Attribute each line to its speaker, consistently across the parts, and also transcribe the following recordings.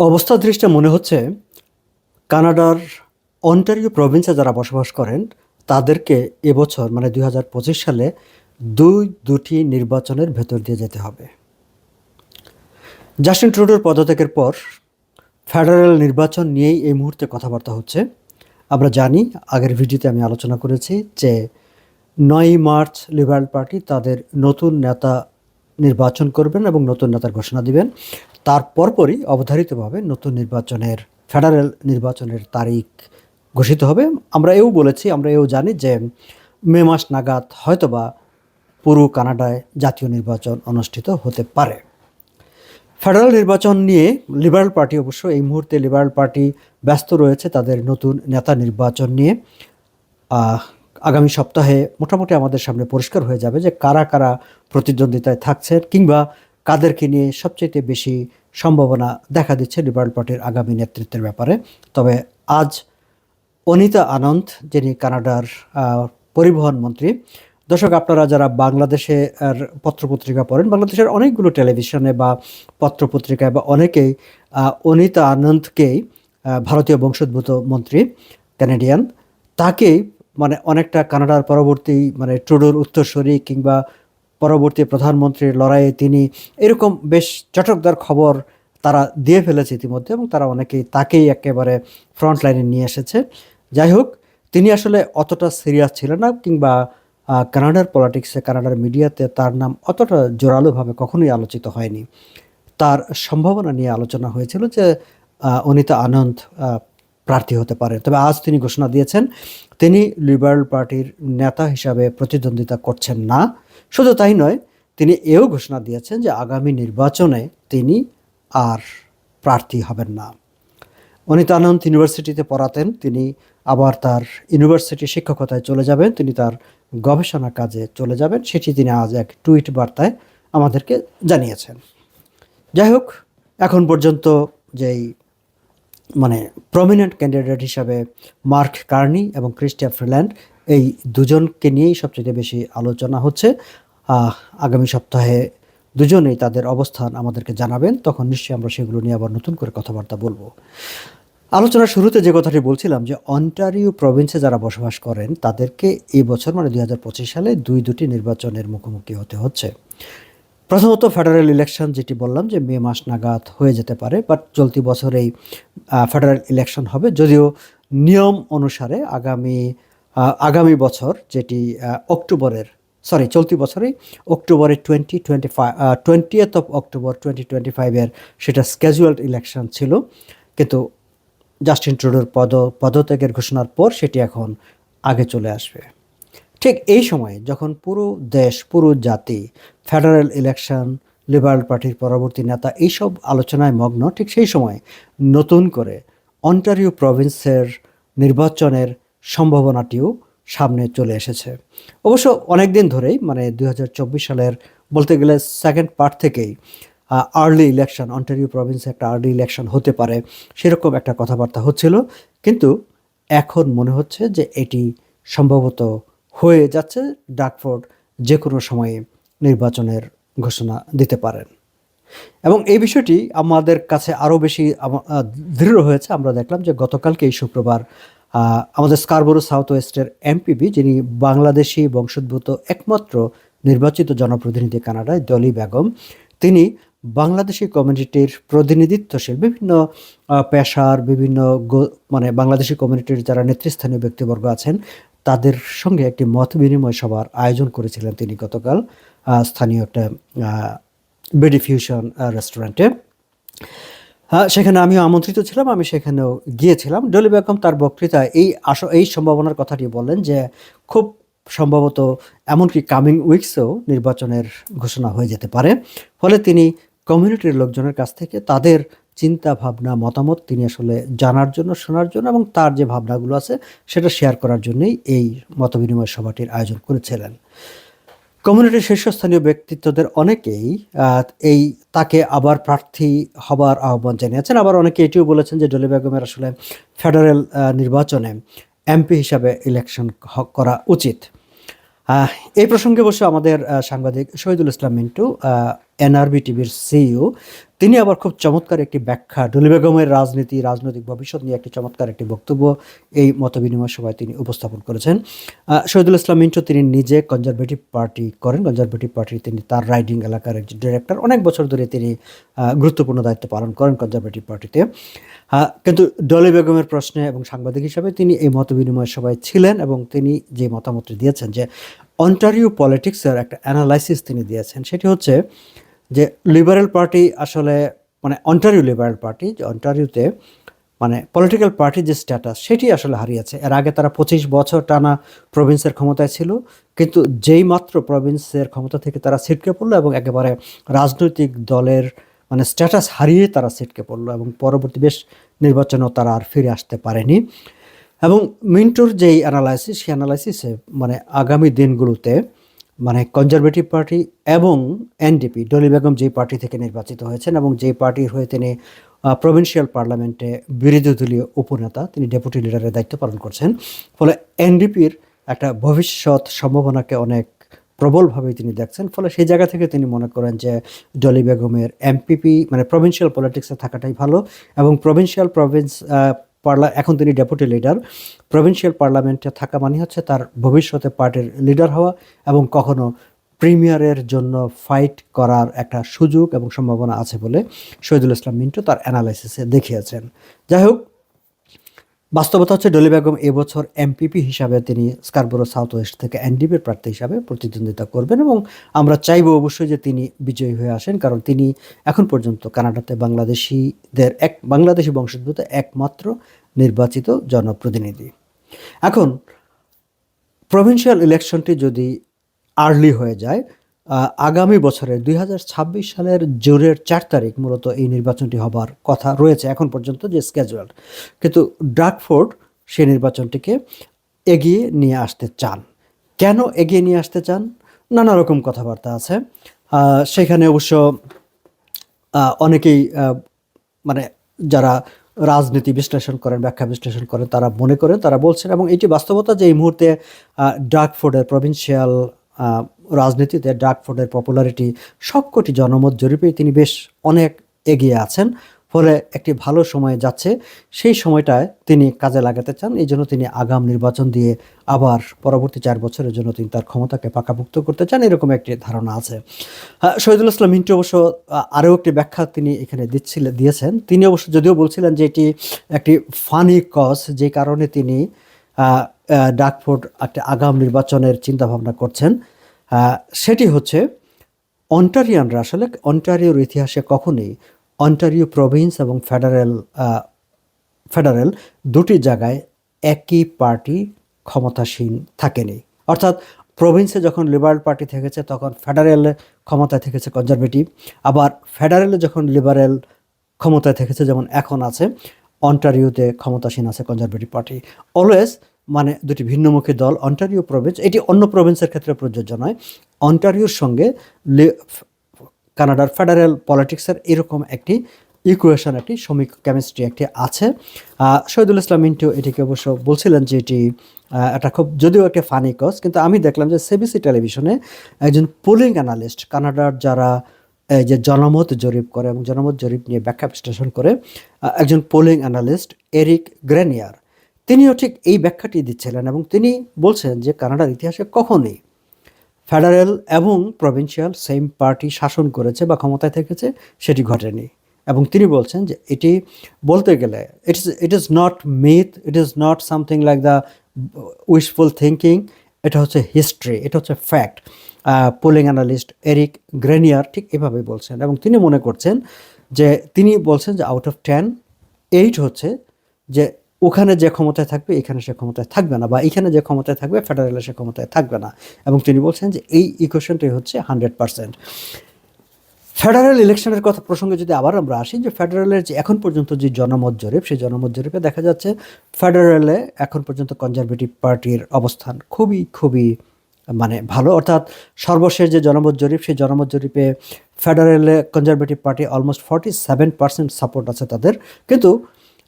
Speaker 1: অবস্থা দৃষ্টে মনে হচ্ছে কানাডার অন্টারিও প্রভিন্সে যারা বসবাস করেন, তাদেরকে এবছর মানে দুই হাজার পঁচিশ সালে দুই দুটি নির্বাচনের ভেতর দিয়ে যেতে হবে। জাস্টিন ট্রুডোর পদত্যাগের পর ফেডারেল নির্বাচন নিয়েই এই মুহূর্তে কথাবার্তা হচ্ছে। আমরা জানি, আগের ভিডিওতে আমি আলোচনা করেছি যে নয়ই মার্চ লিবারেল পার্টি তাদের নতুন নেতা নির্বাচন করবেন এবং নতুন নেতার ঘোষণা দিবেন। তার পরপরই অবধারিতভাবে নতুন নির্বাচনের, ফেডারেল নির্বাচনের তারিখ ঘোষিত হবে। আমরা এও বলেছি, আমরা এও জানি যে মে মাস নাগাদ হয়তোবা পুরো কানাডায় জাতীয় নির্বাচন অনুষ্ঠিত হতে পারে। ফেডারেল নির্বাচন নিয়ে লিবারেল পার্টি অবশ্য এই মুহূর্তে লিবারেল পার্টি ব্যস্ত রয়েছে তাদের নতুন নেতা নির্বাচন নিয়ে। আগামী সপ্তাহে মোটামুটি আমাদের সামনে পরিষ্কার হয়ে যাবে যে কারা কারা প্রতিদ্বন্দ্বিতায় থাকছেন কিংবা কাদেরকে নিয়ে সবচেয়ে বেশি সম্ভাবনা দেখা দিচ্ছে লিবারেল পার্টির আগামী নেতৃত্বের ব্যাপারে। তবে আজ অনিতা আনন্দ, যিনি কানাডার পরিবহন মন্ত্রী। দর্শক, আপনারা যারা বাংলাদেশে পত্রপত্রিকা পড়েন, বাংলাদেশের অনেকগুলো টেলিভিশনে বা পত্রপত্রিকায় বা অনেকেই অনিতা আনন্দকেই ভারতীয় বংশোদ্ভূত মন্ত্রী ক্যানাডিয়ান তাকেই মানে অনেকটা কানাডার পরবর্তী মানে ট্রুডোর উত্তরসূরি কিংবা পরবর্তী প্রধানমন্ত্রীর লড়াইয়ে তিনি এরকম বেশ চটকদার খবর তারা দিয়ে ফেলেছে ইতিমধ্যে এবং তারা অনেকেই তাকেই একেবারে ফ্রন্ট লাইনে নিয়ে এসেছে। যাই হোক, তিনি আসলে অতটা সিরিয়াস ছিলেন না কিংবা কানাডার পলিটিক্সে, কানাডার মিডিয়াতে তার নাম অতটা জোরালোভাবে কখনোই আলোচিত হয়নি। তার সম্ভাবনা নিয়ে আলোচনা হয়েছিল যে অনিতা আনন্দ প্রার্থী হতে পারে তবে আজ তিনি ঘোষণা দিয়েছেন, তিনি লিবারেল পার্টির নেতা হিসাবে প্রতিদ্বন্দ্বিতা করছেন না। শুধু তাই নয়, তিনি এও ঘোষণা দিয়েছেন যে আগামী নির্বাচনে তিনি আর প্রার্থী হবেন না। অনিতা আনন্দ ইউনিভার্সিটিতে পড়াতেন, তিনি আবার তার ইউনিভার্সিটি শিক্ষকতায় চলে যাবেন, তিনি তার গবেষণা কাজে চলে যাবেন, সেটি তিনি আজ এক টুইট বার্তায় আমাদেরকে জানিয়েছেন। যাই হোক, এখন পর্যন্ত যেই মানে প্রমিনেন্ট ক্যান্ডিডেট হিসাবে মার্ক কার্নি এবং ক্রিস্টিয়া ফ্রিল্যান্ড এই দুজনকে নিয়েই সবচেয়ে বেশি আলোচনা হচ্ছে। আগামী সপ্তাহে দুজনেই তাদের অবস্থান আমাদেরকে জানাবেন, তখন নিশ্চয়ই আমরা সেগুলো নিয়ে আবার নতুন করে কথাবার্তা বলব। আলোচনার শুরুতে যে কথাটি বলছিলাম যে অন্টারিও প্রভিন্সে যারা বসবাস করেন, তাদেরকে এই বছর মানে দুই হাজার পঁচিশ সালে দুই দুটি নির্বাচনের মুখোমুখি হতে হচ্ছে। প্রথমত ফেডারেল ইলেকশন যেটি বললাম যে মে মাস নাগাদ হয়ে যেতে পারে বাট চলতি বছরেই ফেডারেল ইলেকশন হবে। যদিও নিয়ম অনুসারে আগামী আগামী বছর যেটি অক্টোবরের সরি চলতি বছরেই অক্টোবরের twenty twenty five twentieth of October twenty twenty ফাইভের সেটা স্ক্যাজুয়াল ইলেকশন ছিল। কিন্তু জাস্টিন ট্রুডোর পদ, পদত্যাগের ঘোষণার পর সেটি এখন আগে চলে আসবে। ঠিক এই সময়ে যখন পুরো দেশ, পুরো জাতি ফেডারেল ইলেকশন লিবারেল পার্টির পরবর্তী নেতা এইসব আলোচনায় মগ্ন, ঠিক সেই সময় নতুন করে অন্টারিও প্রভিন্সের নির্বাচনের সম্ভাবনাটিও সামনে চলে এসেছে। অবশ্য অনেক দিন ধরেই মানে দু হাজার চব্বিশ সালের বলতে গেলে সেকেন্ড পার্ট থেকেই আর্লি ইলেকশন অন্টারিও প্রভিন্সে একটা আর্লি ইলেকশন হতে পারে, সেরকম একটা কথাবার্তা হচ্ছিল। কিন্তু এখন মনে হচ্ছে যে এটি সম্ভবত হয়ে যাচ্ছে, ডাকফোর্ড যে কোনো সময়ে নির্বাচনের ঘোষণা দিতে পারেন। এবং এই বিষয়টি আমাদের কাছে আরও বেশি দৃঢ় হয়েছে। আমরা দেখলাম যে গতকালকে এই শুক্রবার আমাদের স্কারবোরো সাউথ ওয়েস্টের এমপিবি যিনি বাংলাদেশি বংশোদ্ভূত একমাত্র নির্বাচিত জনপ্রতিনিধি কানাডায় দলি বেগম, তিনি বাংলাদেশি কমিউনিটির প্রতিনিধিত্বশীল, বিভিন্ন পেশার, বিভিন্ন মানে বাংলাদেশি কমিউনিটির যারা নেতৃস্থানীয় ব্যক্তিবর্গ আছেন তাদের সঙ্গে একটি মত বিনিময় সভার আয়োজন করেছিলেন তিনি গতকাল স্থানীয় একটা বেডি ফিউশন রেস্টুরেন্টে। সেখানে আমিও আমন্ত্রিত ছিলাম, আমি সেখানেও গিয়েছিলাম। ডলি বেগম তার বক্তৃতায় এই আস, এই সম্ভাবনার কথাটি বললেন যে, খুব সম্ভবত এমনকি কামিং উইকসেও নির্বাচনের ঘোষণা হয়ে যেতে পারে। ফলে তিনি কমিউনিটির লোকজনের কাছ থেকে তাদের চিন্তা ভাবনা মতামত তিনি আসলে জানার জন্য, শোনার জন্য এবং তার যে ভাবনাগুলো আছে সেটা শেয়ার করার জন্যই এই মতবিনিময় সভাটির আয়োজন করেছিলেন। কমিউনিটির শীর্ষস্থানীয় ব্যক্তিত্বদের অনেকেই এই তাকে আবার প্রার্থী হবার আহ্বান জানিয়েছেন। আবার অনেকে এটিও বলেছেন যে ডলি বেগমের আসলে ফেডারেল নির্বাচনে এমপি হিসাবে ইলেকশন করা উচিত। এই প্রসঙ্গে অবশ্য আমাদের সাংবাদিক শহীদুল ইসলাম মিন্টু এনআরবি টিভির সিইও। তিনি আবার খুব চমৎকার একটি ব্যাখ্যা। ডলি বেগমের রাজনীতি, রাজনৈতিক ভবিষ্যৎ নিয়ে একটি চমৎকার একটি বক্তব্য এই মতবিনিময় সভায় তিনি উপস্থাপন করেছেন। শহীদুল ইসলাম মিন্টু তিনি নিজে কনজারভেটিভ পার্টি করেন। কনজারভেটিভ পার্টি তিনি তার রাইডিং এলাকার একজন ডিরেক্টর অনেক বছর ধরে তিনি গুরুত্বপূর্ণ দায়িত্ব পালন করেন কনজারভেটিভ পার্টিতে। কিন্তু ডলি বেগমের প্রশ্নে এবং সাংবাদিক হিসাবে তিনি এই মতবিনিময় সভায় ছিলেন এবং তিনি যে মতামতটি দিয়েছেন যে, অন্টারিও পলিটিক্সের একটা অ্যানালাইসিস তিনি দিয়েছেন, সেটি হচ্ছে যে লিবারেল পার্টি আসলে মানে অন্টারিও লিবারেল পার্টি যে অন্টারিওতে মানে পলিটিক্যাল পার্টির যে স্ট্যাটাস সেটি আসলে হারিয়েছে। এর আগে তারা পঁচিশ বছর টানা প্রভিন্সের ক্ষমতায় ছিল, কিন্তু যেই মাত্র প্রভিন্সের ক্ষমতা থেকে তারা ছিটকে পড়ল এবং একেবারে রাজনৈতিক দলের মানে স্ট্যাটাস হারিয়ে তারা ছিটকে পড়ল এবং পরবর্তী বেশ নির্বাচনেও তারা আর ফিরে আসতে পারেনি। এবং মিন্টুর যেই অ্যানালাইসিস সেই অ্যানালাইসিসে মানে আগামী দিনগুলোতে মানে কনজারভেটিভ পার্টি এবং এনডিপি ডলি বেগম যেই পার্টি থেকে নির্বাচিত হয়েছেন এবং যেই পার্টির হয়ে তিনি প্রভিন্সিয়াল পার্লামেন্টে বিরোধী দলীয় উপনেতা, তিনি ডেপুটি লিডারের দায়িত্ব পালন করছেন। ফলে এনডিপির একটা ভবিষ্যৎ সম্ভাবনাকে অনেক প্রবলভাবে তিনি দেখছেন। ফলে সেই জায়গা থেকে তিনি মনে করেন যে ডলি বেগমের এমপিপি মানে প্রভিন্সিয়াল পলিটিক্সে থাকাটাই ভালো এবং প্রভিন্সিয়াল প্রভিন্স পার্লা, এখন তিনি ডেপুটি লিডার। প্রভিন্সিয়াল পার্লামেন্টে থাকা মানে হচ্ছে তার ভবিষ্যতে পার্টির লিডার হওয়া এবং কখনো প্রিমিয়ারের জন্য ফাইট করার একটা সুযোগ এবং সম্ভাবনা আছে বলে শহীদুল ইসলাম মিন্টু তার অ্যানালাইসিসে দেখিয়েছেন। যাই হোক বাস্তবতা হচ্ছে ডলি বেগম এবছর এমপিপি হিসাবে তিনি স্কারবোরো সাউথ ওয়েস্ট থেকে এনডিপির প্রার্থী হিসাবে প্রতিদ্বন্দ্বিতা করবেন এবং আমরা চাইব অবশ্যই যে তিনি বিজয়ী হয়ে আসেন, কারণ তিনি এখন পর্যন্ত কানাডাতে বাংলাদেশিদের এক, বাংলাদেশি বংশোদ্ভূত একমাত্র নির্বাচিত জনপ্রতিনিধি। এখন প্রভিন্সিয়াল ইলেকশনটি যদি আর্লি হয়ে যায় আগামী বছরের দুই সালের জুনের চার তারিখ মূলত এই নির্বাচনটি হবার কথা রয়েছে এখন পর্যন্ত যে স্কেজুয়াল কিন্তু ডাকফোর্ড সেই নির্বাচনটিকে এগিয়ে নিয়ে আসতে চান। কেন এগিয়ে নিয়ে আসতে চান? নানা রকম কথাবার্তা আছে। সেখানে অবশ্য অনেকেই মানে যারা রাজনীতি বিশ্লেষণ করেন, ব্যাখ্যা বিশ্লেষণ করেন, তারা মনে করেন, তারা বলছেন এবং এটি বাস্তবতা যে এই মুহূর্তে ডাকফোর্ডের প্রভিন্সিয়াল রাজনীতিতে ডাকফোর্ডের পপুলারিটি সবকটি জনমত জরিপেই তিনি বেশ অনেক এগিয়ে আছেন। ফলে একটি ভালো সময় যাচ্ছে, সেই সময়টায় তিনি কাজে লাগাতে চান। এই জন্য তিনি আগাম নির্বাচন দিয়ে আবার পরবর্তী চার বছরের জন্য তিনি তার ক্ষমতাকে পাকাভুক্ত করতে চান, এরকম একটি ধারণা আছে। শহীদুল ইসলাম মিন্টু অবশ্য আরও একটি ব্যাখ্যা তিনি এখানে দিচ্ছিলেন দিয়েছেন। তিনি অবশ্য যদিও বলছিলেন যে এটি একটি ফানি কজ যে কারণে তিনি ডাকফোর্ড একটা আগাম নির্বাচনের চিন্তাভাবনা করছেন। সেটি হচ্ছে অন্টারিয়ানরা আসলে অন্টারিওর ইতিহাসে কখনোই অন্টারিও প্রভিন্স এবং ফেডারেল ফেডারেল দুটি জায়গায় একই পার্টি ক্ষমতাসীন থাকেনি। অর্থাৎ প্রভিন্সে যখন লিবারেল পার্টি থেকেছে তখন ফেডারেলে ক্ষমতায় থেকেছে কনজারভেটিভ, আবার ফেডারেলে যখন লিবারেল ক্ষমতায় থেকেছে যেমন এখন আছে, অন্টারিওতে ক্ষমতাসীন আছে কনজারভেটিভ পার্টি। অলওয়েজ মানে দুটি ভিন্নমুখী দল অন্টারিও প্রভিন্স এটি অন্য প্রভিন্সের ক্ষেত্রে প্রযোজ্য নয়। অন্টারিওর সঙ্গে কানাডার ফেডারেল পলিটিক্সের এরকম একটি ইকুয়েশন একটি সমীক কেমিস্ট্রি একটি আছে। শহীদুল ইসলাম মিন্টু এটিকে অবশ্য বলছিলেন যে এটি এটা খুব যদিও একটা ফানি কজ কিন্তু আমি দেখলাম যে সিবিসি টেলিভিশনে একজন পোলিং অ্যানালিস্ট কানাডার যারা, এই যে জনমত জরিপ করে এবং জনমত জরিপ নিয়ে ব্যাখ্যা বিশ্লেষণ করে একজন পোলিং অ্যানালিস্ট এরিক গ্রেনিয়ার তিনিও ঠিক এই ব্যাখ্যাটি দিচ্ছিলেন এবং তিনি বলছেন যে কানাডার ইতিহাসে কখনোই ফেডারেল এবং প্রভিন্সিয়াল সেম পার্টি শাসন করেছে বা ক্ষমতায় থেকেছে সেটি ঘটেনি। এবং তিনি বলছেন যে এটি বলতে গেলে it is it is not myth it is not something like the wishful thinking এটা হচ্ছে হিস্ট্রি এটা হচ্ছে fact polling analyst Eric Grenier ঠিক এভাবেই বলছেন এবং তিনি মনে করছেন যে, তিনি বলছেন যে আউট অফ টেন এইট হচ্ছে যে ওখানে যে ক্ষমতায় থাকবে, এখানে সে ক্ষমতায় থাকবে না বা এখানে যে ক্ষমতায় থাকবে ফেডারেলে সে ক্ষমতায় থাকবে না। এবং তিনি বলছেন যে এই ইকুয়েশনটাই হচ্ছে হান্ড্রেড পার্সেন্ট ফেডারেল ইলেকশনের কথা প্রসঙ্গে যদি আবার আমরা আসি, যে ফেডারেলের যে এখন পর্যন্ত যে জনমত জরিপ, সেই জনমত জরিপে দেখা যাচ্ছে ফেডারেলে এখন পর্যন্ত কনজারভেটিভ পার্টির অবস্থান খুবই খুবই মানে ভালো। অর্থাৎ সর্বশেষ যে জনমত জরিপ, সেই জনমত জরিপে ফেডারেলে Conservative party almost forty seven percent support আছে তাদের। কিন্তু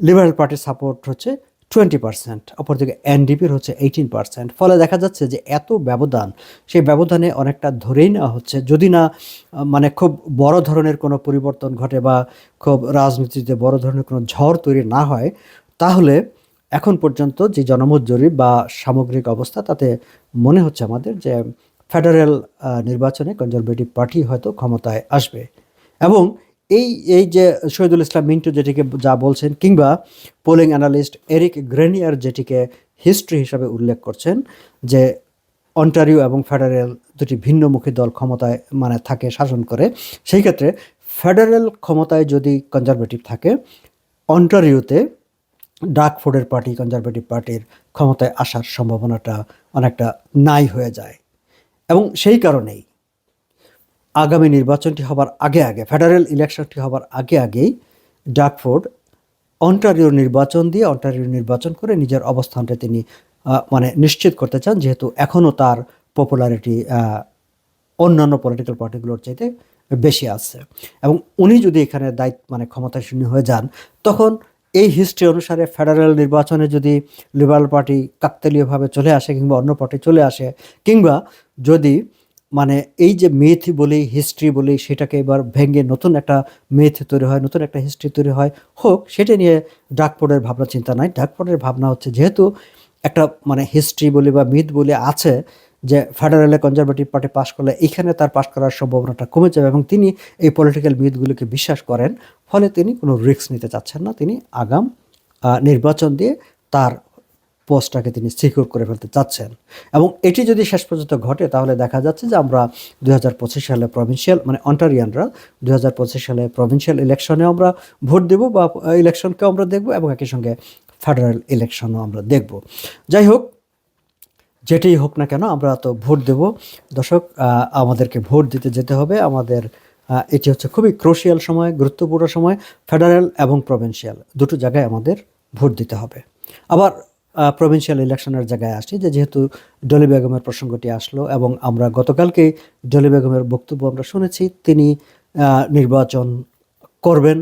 Speaker 1: লিবারেল পার্টির সাপোর্ট হচ্ছে টোয়েন্টি পার্সেন্ট অপরদিকে এনডিপির হচ্ছে এইটিন পার্সেন্ট ফলে দেখা যাচ্ছে যে এত ব্যবধান, সেই ব্যবধানে অনেকটা ধরেই নেওয়া হচ্ছে। যদি না মানে খুব বড় ধরনের কোনো পরিবর্তন ঘটে বা খুব রাজনীতিতে বড় ধরনের কোনো ঝড় তৈরি না হয়, তাহলে এখন পর্যন্ত যে জনমত জরিপ বা সামগ্রিক অবস্থা, তাতে মনে হচ্ছে আমাদের যে ফেডারেল নির্বাচনে কনজারভেটিভ পার্টি হয়তো ক্ষমতায় আসবে। এবং এই এই যে শহীদুল ইসলাম মিন্টু যেটিকে যা বলছেন কিংবা পোলিং অ্যানালিস্ট এরিক গ্রেনিয়ার যেটিকে হিস্ট্রি হিসাবে উল্লেখ করছেন যে অন্টারিও এবং ফেডারেল দুটি ভিন্নমুখী দল ক্ষমতায় মানে থাকে শাসন করে, সেই ক্ষেত্রে ফেডারেল ক্ষমতায় যদি কনজারভেটিভ থাকে, অন্টারিওতে ডাকফোর্ডের পার্টি, কনজারভেটিভ পার্টির ক্ষমতায় আসার সম্ভাবনাটা অনেকটা নাই হয়ে যায়। এবং সেই কারণেই আগামী নির্বাচনটি হবার আগে আগে ফেডারেল ইলেকশনটি হবার আগে আগেই ডাকফোর্ড অন্টারিও নির্বাচন দিয়ে অন্টারিও নির্বাচন করে নিজের অবস্থানটা তিনি মানে নিশ্চিত করতে চান, যেহেতু এখনও তার পপুলারিটি অন্যান্য পলিটিক্যাল পার্টিগুলোর চাইতে বেশি আছে। এবং উনি যদি এখানে দায়িত্ব মানে ক্ষমতাশীল হয়ে যান, তখন এই হিস্ট্রি অনুসারে ফেডারেল নির্বাচনে যদি লিবারেল পার্টি কাকতালীয়ভাবে চলে আসে কিংবা অন্য পার্টি চলে আসে, কিংবা যদি মানে এই যে মেথ বলি হিস্ট্রি বলি, সেটাকে এবার ভেঙে নতুন একটা মেথ তৈরি হয়, নতুন একটা হিস্ট্রি তৈরি হয়। হোক, সেটা নিয়ে ডাকপোর্ডের ভাবনা, চিন্তা নাই। ডাকপোর্ডের ভাবনা হচ্ছে যেহেতু একটা মানে হিস্ট্রি বলি বা মিথ বলি আছে যে ফেডারেলে কনজারভেটিভ পার্টি পাশ করলে এখানে তার পাশ করার সম্ভাবনাটা কমে যাবে এবং তিনি এই পলিটিক্যাল মিথগুলোকে বিশ্বাস করেন, ফলে তিনি কোনো রিস্ক নিতে চাচ্ছেন না। তিনি আগাম নির্বাচন দিয়ে তার পোস্টটাকে তিনি সিকিউর করে ফেলতে চাচ্ছেন। এবং এটি যদি শেষ পর্যন্ত ঘটে, তাহলে দেখা যাচ্ছে যে আমরা দু হাজার পঁচিশ সালে প্রভিন্সিয়াল মানে অন্টারিয়ানরা দু হাজার পঁচিশ সালে প্রভিন্সিয়াল ইলেকশনে আমরা ভোট দেব বা ইলেকশনকেও আমরা দেখব এবং একই সঙ্গে ফেডারেল ইলেকশনও আমরা দেখব। যাই হোক যেটাই হোক না কেন আমরা তো ভোট দেব। দর্শক আমাদেরকে ভোট দিতে যেতে হবে। আমাদের এটি হচ্ছে খুবই ক্রোশিয়াল সময়, গুরুত্বপূর্ণ সময় ফেডারেল এবং প্রভিন্সিয়াল দুটো জায়গায় আমাদের ভোট দিতে হবে। আবার প্রভিন্সিয়াল ইলেকশনের জায়গায় আসি যে যেহেতু ডলি বেগমের প্রসঙ্গটি আসলো এবং আমরা গতকালকে ডলি বেগমের বক্তব্য আমরা শুনেছি, তিনি নির্বাচন করবেন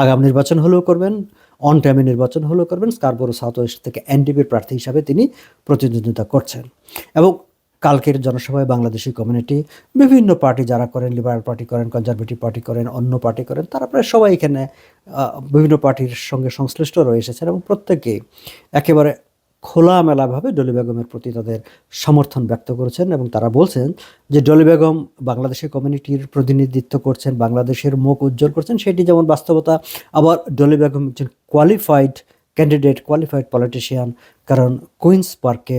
Speaker 1: আগাম নির্বাচন হলেও করবেন অন টাইমে নির্বাচন হলেও করবেন, স্কারবোরো সাউথ ওয়েস্ট থেকে এনডিপির প্রার্থী হিসাবে তিনি প্রতিদ্বন্দ্বিতা করছেন। এবং কালকের জনসভায় বাংলাদেশি কমিউনিটি, বিভিন্ন পার্টি যারা করেন লিবারেল পার্টি করেন কনজারভেটিভ পার্টি করেন, অন্য পার্টি করেন, তারা প্রায় সবাই এখানে বিভিন্ন পার্টির সঙ্গে সংশ্লিষ্ট রয়ে এসেছেন এবং প্রত্যেকেই একেবারে খোলামেলাভাবে ডলি বেগমের প্রতি তাদের সমর্থন ব্যক্ত করেছেন এবং তারা বলছেন যে ডলি বেগম বাংলাদেশের কমিউনিটির প্রতিনিধিত্ব করছেন, বাংলাদেশের মুখ উজ্জ্বল করছেন, সেটি যেমন বাস্তবতা, আবার ডলি বেগম একজন কোয়ালিফাইড ক্যান্ডিডেট কোয়ালিফাইড পলিটিশিয়ান কারণ কুইন্স পার্কে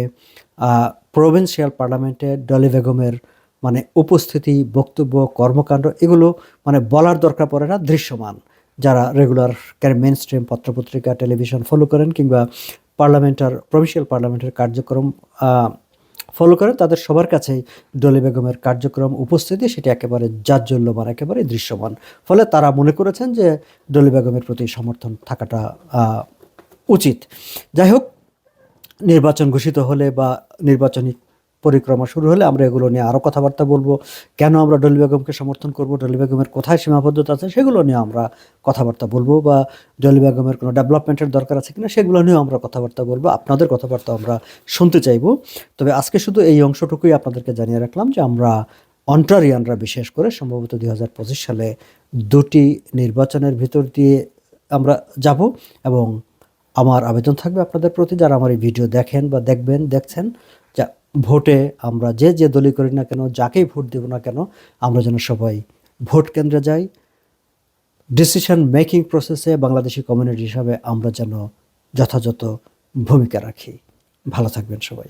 Speaker 1: প্রভিন্সিয়াল পার্লামেন্টে ডলি বেগমের মানে উপস্থিতি, বক্তব্য, কর্মকাণ্ড, এগুলো মানে বলার দরকার পড়ে না, দৃশ্যমান। যারা রেগুলার মেন স্ট্রিম পত্রপত্রিকা টেলিভিশন ফলো করেন কিংবা পার্লামেন্টার প্রভিন্সিয়াল পার্লামেন্টের কার্যক্রম ফলো করেন, তাদের সবার কাছেই ডলি বেগমের কার্যক্রম উপস্থিতি সেটি একেবারে জাজ্জল্যমান একেবারে দৃশ্যমান। ফলে তারা মনে করেছেন যে ডলি বেগমের প্রতি সমর্থন থাকাটা উচিত। যাই হোক নির্বাচন ঘোষিত হলে বা নির্বাচনী পরিক্রমা শুরু হলে আমরা এগুলো নিয়ে আরও কথাবার্তা বলব। কেন আমরা ডলি বেগমকে সমর্থন করব? ডলি বেগমের কোথায় সীমাবদ্ধতা আছে? সেগুলো নিয়ে আমরা কথাবার্তা বলব বা ডলি বেগমের কোনো ডেভেলপমেন্টের দরকার আছে কিনা সেগুলো নিয়েও আমরা কথাবার্তা বলব। আপনাদের কথাবার্তা আমরা শুনতে চাইব। তবে আজকে শুধু এই অংশটুকুই আপনাদেরকে জানিয়ে রাখলাম যে আমরা অন্টারিয়ানরা বিশেষ করে সম্ভবত দু হাজার পঁচিশ সালে দুটি নির্বাচনের ভিতর দিয়ে আমরা যাব এবং আমার আবেদন থাকবে আপনাদের প্রতি। যারা আমার এই ভিডিও দেখেন বা দেখবেন, দেখছেন, যা ভোটে আমরা যে যে দলই করি না কেন, যাকেই ভোট দেব না কেন, আমরা যেন সবাই ভোট কেন্দ্রে যাই। ডিসিশন মেকিং প্রসেসে বাংলাদেশি কমিউনিটি হিসাবে আমরা যেন যথাযথ ভূমিকা রাখি। ভালো থাকবেন সবাই।